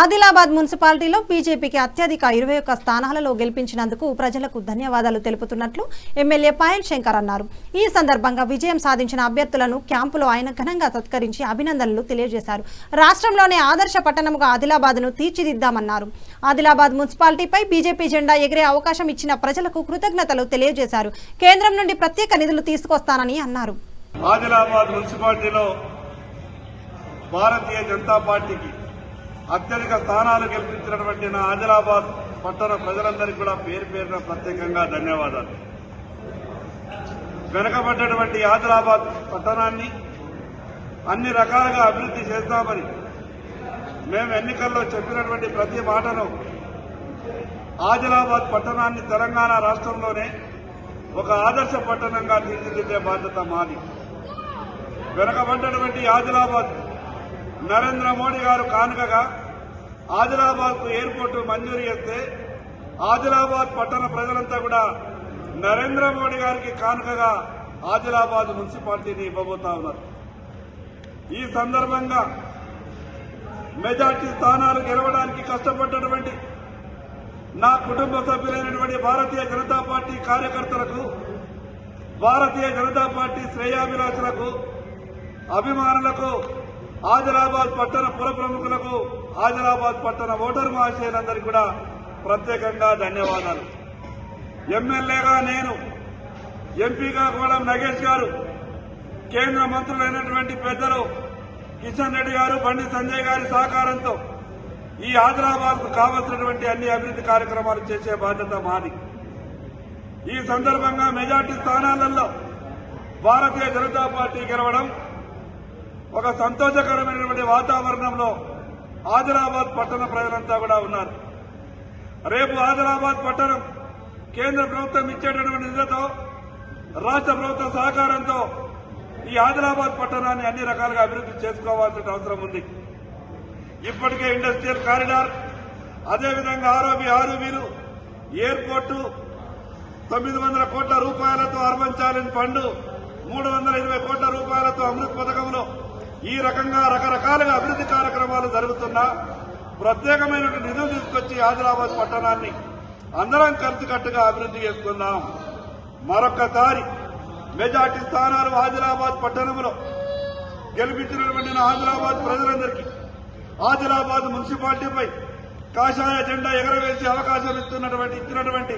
ఆదిలాబాద్ మున్సిపాలిటీలో బీజేపీకి అత్యధిక ఇరవై ఒక్క స్థానాలలో గెలిపించినందుకు ప్రజలకు ధన్యవాదాలు తెలుపుతున్నట్లు ఎమ్మెల్యే పాయల్ శంకర్ అన్నారు. ఈ సందర్భంగా విజయం సాధించిన అభ్యర్థులను క్యాంపులో ఆయన ఘనంగా సత్కరించి అభినందనలు తెలియజేశారు. రాష్ట్రంలోనే ఆదర్శ పట్టణముగా ఆదిలాబాద్ను తీర్చిదిద్దామన్నారు. ఆదిలాబాద్ మున్సిపాలిటీపై బీజేపీ జెండా ఎగిరే అవకాశం ఇచ్చిన ప్రజలకు కృతజ్ఞతలు తెలియజేశారు. కేంద్రం నుండి ప్రత్యేక నిధులు తీసుకొస్తానని అన్నారు. ఆదిలాబాద్ మున్సిపాలిటీలో భారతీయ జనతా పార్టీకి అత్యధిక స్థానాలు గెలిపించినటువంటి నా ఆదిలాబాద్ పట్టణ ప్రజలందరికీ కూడా పేరు పేరున ప్రత్యేకంగా ధన్యవాదాలు. వెనుకబడ్డటువంటి ఆదిలాబాద్ పట్టణాన్ని అన్ని రకాలుగా అభివృద్ధి చేస్తామని మేము ఎన్నికల్లో చెప్పినటువంటి ప్రతి మాటను ఆదిలాబాద్ పట్టణాన్ని తెలంగాణ రాష్ట్రంలోనే ఒక ఆదర్శ పట్టణంగా తీర్చిదిద్దే బాధ్యత మాది. వెనకబడ్డటువంటి ఆదిలాబాద్ నరేంద్ర మోడీ గారు కానుకగా ఆదిలాబాద్కు ఎయిర్పోర్టు మంజూరు చేస్తే ఆదిలాబాద్ పట్టణ ప్రజలంతా కూడా నరేంద్ర మోడీ గారికి కానుకగా ఆదిలాబాద్ మున్సిపాలిటీని ఇవ్వబోతా ఉన్నారు. ఈ సందర్భంగా మెజార్టీ స్థానాలు గెలవడానికి కష్టపడ్డటువంటి నా కుటుంబ సభ్యులైనటువంటి భారతీయ జనతా పార్టీ కార్యకర్తలకు భారతీయ జనతా పార్టీ శ్రేయాభిలాషులకు అభిమానులకు ఆదిలాబాద్ పట్టణ పుర ప్రముఖులకు ఆదిలాబాద్ పట్టణ ఓటర్ మహాశయులందరికీ కూడా ప్రత్యేకంగా ధన్యవాదాలు. ఎమ్మెల్యేగా నేను ఎంపీగా కూడా నగేష్ గారు కేంద్ర మంత్రులైనటువంటి పెద్దలు కిషన్ రెడ్డి గారు బండి సంజయ్ గారి సహకారంతో ఈ ఆదిలాబాద్కు కావలసినటువంటి అన్ని అభివృద్ధి కార్యక్రమాలు చేసే బాధ్యత మాది. ఈ సందర్భంగా మెజార్టీ స్థానాలలో భారతీయ జనతా పార్టీ గెలవడం ఒక సంతోషకరమైనటువంటి వాతావరణంలో ఆదిలాబాద్ పట్టణ ప్రజలంతా కూడా ఉన్నారు. రేపు ఆదిలాబాద్ పట్టణం కేంద్ర ప్రభుత్వం ఇచ్చేటటువంటి నిధులతో రాష్ట్ర ప్రభుత్వ సహకారంతో ఈ ఆదిలాబాద్ పట్టణాన్ని అన్ని రకాలుగా అభివృద్ధి చేసుకోవాల్సిన అవసరం ఉంది. ఇప్పటికే ఇండస్ట్రియల్ కారిడార్ అదేవిధంగా ఆరోబి వీరు ఎయిర్పోర్టు తొమ్మిది వందల కోట్ల రూపాయలతో అర్బన్ ఛాలెంజ్ ఫండ్ మూడు వందల ఇరవై కోట్ల రూపాయలతో అమృత్ పథకంలో ఈ రకంగా రకరకాలుగా అభివృద్ధి కార్యక్రమాలు జరుగుతున్నా ప్రత్యేకమైన నిధులు తీసుకొచ్చి ఆదిలాబాద్ పట్టణాన్ని అందరం కలిసికట్టుగా అభివృద్ధి చేసుకున్నాం మరొక్కసారి మెజార్టీ స్థానాలు ఆదిలాబాద్ పట్టణంలో గెలిపించినటువంటి నా ఆదిలాబాద్ ప్రజలందరికీ ఆదిలాబాద్ మున్సిపాలిటీపై కాషాయ జెండా ఎగరవేసే అవకాశం ఇస్తున్నటువంటి ఇచ్చినటువంటి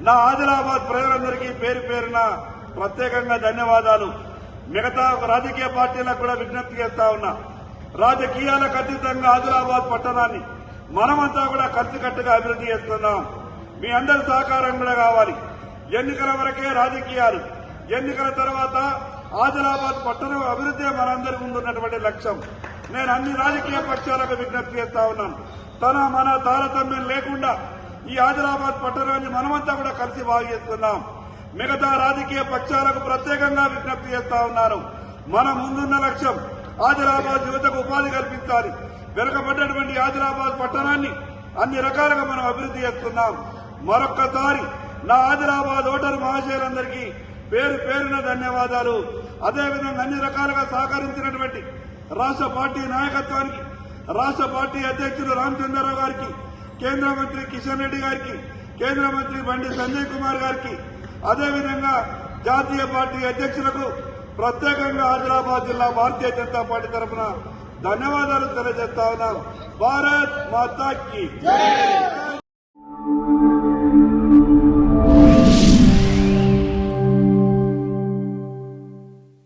నా ఆదిలాబాద్ ప్రజలందరికీ పేరు పేరున ప్రత్యేకంగా ధన్యవాదాలు. మిగతా రాజకీయ పార్టీలకు కూడా విజ్ఞప్తి చేస్తా ఉన్నా. రాజకీయాలకు అతీతంగా ఆదిలాబాద్ పట్టణాన్ని మనమంతా కూడా కలిసికట్టుగా అభివృద్ధి చేస్తున్నాం. మీ అందరి సహకారం కూడా కావాలి. ఎన్నికల వరకే రాజకీయాలు. ఎన్నికల తర్వాత ఆదిలాబాద్ పట్టణం అభివృద్ధి మనందరి ముందున్నటువంటి లక్ష్యం. నేను అన్ని రాజకీయ పక్షాలకు విజ్ఞప్తి చేస్తా ఉన్నాను. తన మన తారతమ్యం లేకుండా ఈ ఆదిలాబాద్ పట్టణాన్ని మనమంతా కూడా కలిసి బాగు చేస్తున్నాం. మిగతా రాజకీయ పక్షాలకు ప్రత్యేకంగా విజ్ఞప్తి చేస్తా ఉన్నారు. మన ముందున్న లక్ష్యం ఆదిలాబాద్ యువతకు ఉపాధి కల్పించాలి. వెనుకబడ్డటువంటి ఆదిలాబాద్ పట్టణాన్ని అన్ని రకాలుగా మనం అభివృద్ధి చేస్తున్నాం. మరొక్కసారి నా ఆదిలాబాద్ ఓటరు మహాశయులందరికీ పేరు పేరున ధన్యవాదాలు. అదేవిధంగా అన్ని రకాలుగా సహకరించినటువంటి రాష్ట్ర పార్టీ నాయకత్వానికి రాష్ట్ర పార్టీ అధ్యక్షుడు రామచంద్రరావు గారికి కేంద్ర మంత్రి కిషన్ రెడ్డి గారికి కేంద్ర మంత్రి బండి సంజయ్ కుమార్ గారికి అదేవిధంగా జాతీయ పార్టీ అధ్యక్షులకు ప్రత్యేకంగా ఆదిలాబాద్ జిల్లా భారతీయ జనతా పార్టీ తరఫున ధన్యవాదాలు తెలియజేస్తా ఉన్నాం. భారత్ మాతాకి జై!